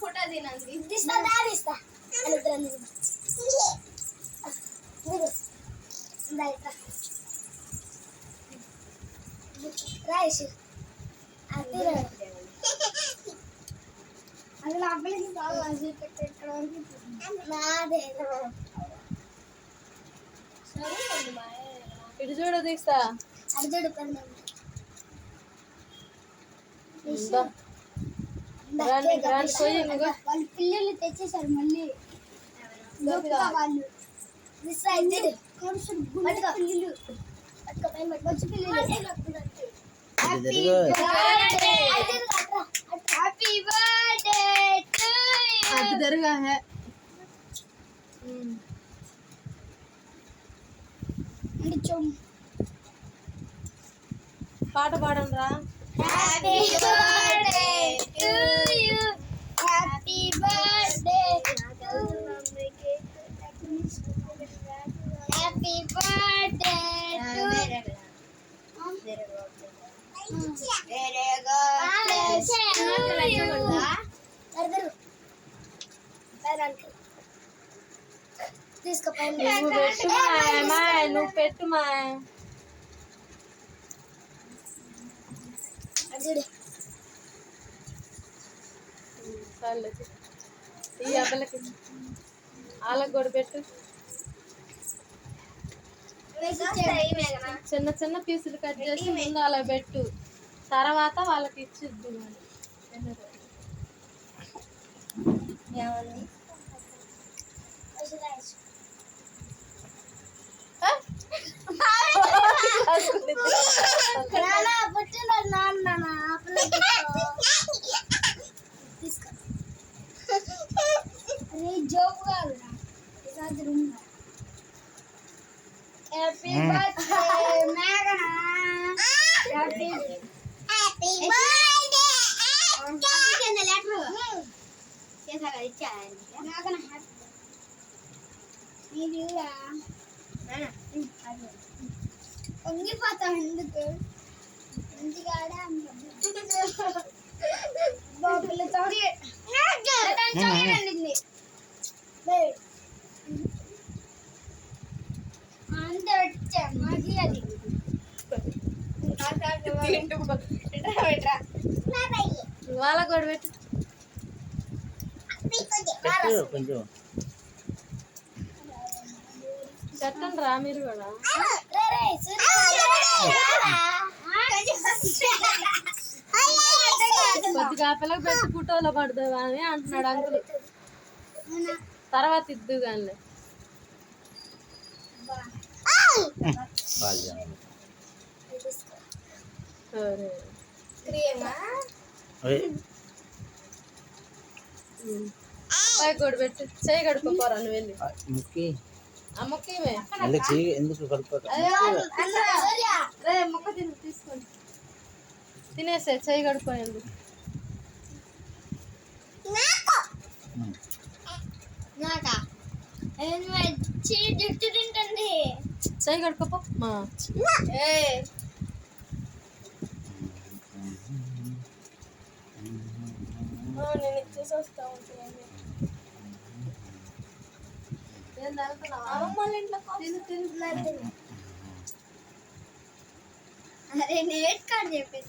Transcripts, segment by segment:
Photo తినండి తీస్తా దారి ఇస్తా వాళ్ళిద్దరు అసలు నాదే ఇటు చూడ. వాళ్ళు పిల్లలు తెచ్చేసారు మళ్ళీ. వాళ్ళు. మిస్ అయితే పిల్లలు. Happy birthday happy birthday to అటు జరుగా హే యు చోమ్ పాట పాడండి రా happy birthday to you happy birthday happy birthday to very good తీసుకో నువ్వు పెట్టు మాయ్, మాయ్, నువ్వు పెట్టు మాయ్ చూడు. సర్లే ఈ అబ్బలకి. వాళ్ళకి కూడా పెట్టు. చిన్న చిన్న పీసులు కట్ చేసి ముందు అలా పెట్టు. తర్వాత వాళ్ళకి ఇచ్చిద్దు మరి. జోబు కాదు హ్యాపీ బర్త్డే మేఘనా. హ్యాపీ హ్యాపీ బర్త్డే మేఘనా హ్యాపీ నీది కూడా పొంగిపోతాం ఎందుకు? ఇంటికాడే బాబుల అంతే కూడా పెట్టు కొంచెం రా మీరు కూడా కొద్దిగా ఆ పిల్లకి పెట్టి ఫోటోలో పడుతుంది అని అంటున్నాడు అంకుల్. తర్వాత ఇద్దు కానీ అబ్బాయి కూడా పెట్టు చేయి నువ్వు వెళ్ళి. ఎందుకు తినేసే చేయి కడుక్కొని వెళ్ళు. నాకా? వచ్చి జుట్టు తింటుంది. చేయి కడుక్కోపో. మా. నేను ఇచ్చేసి వస్తా ఉంటాను అరే కార్డ్ చెప్పేసి?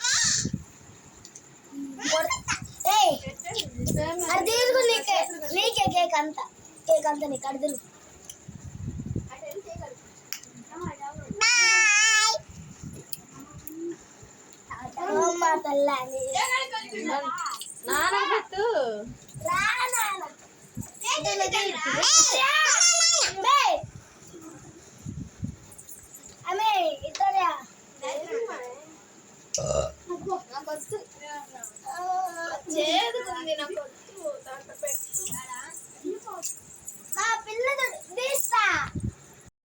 అది తీసుకుని నీకే నీకే కేక్ అంతా కేక్ అంతా నీకు అడి తిరుగు. అమ్మ తల్లని నాకు వద్దు చేదుకుంది నాకు.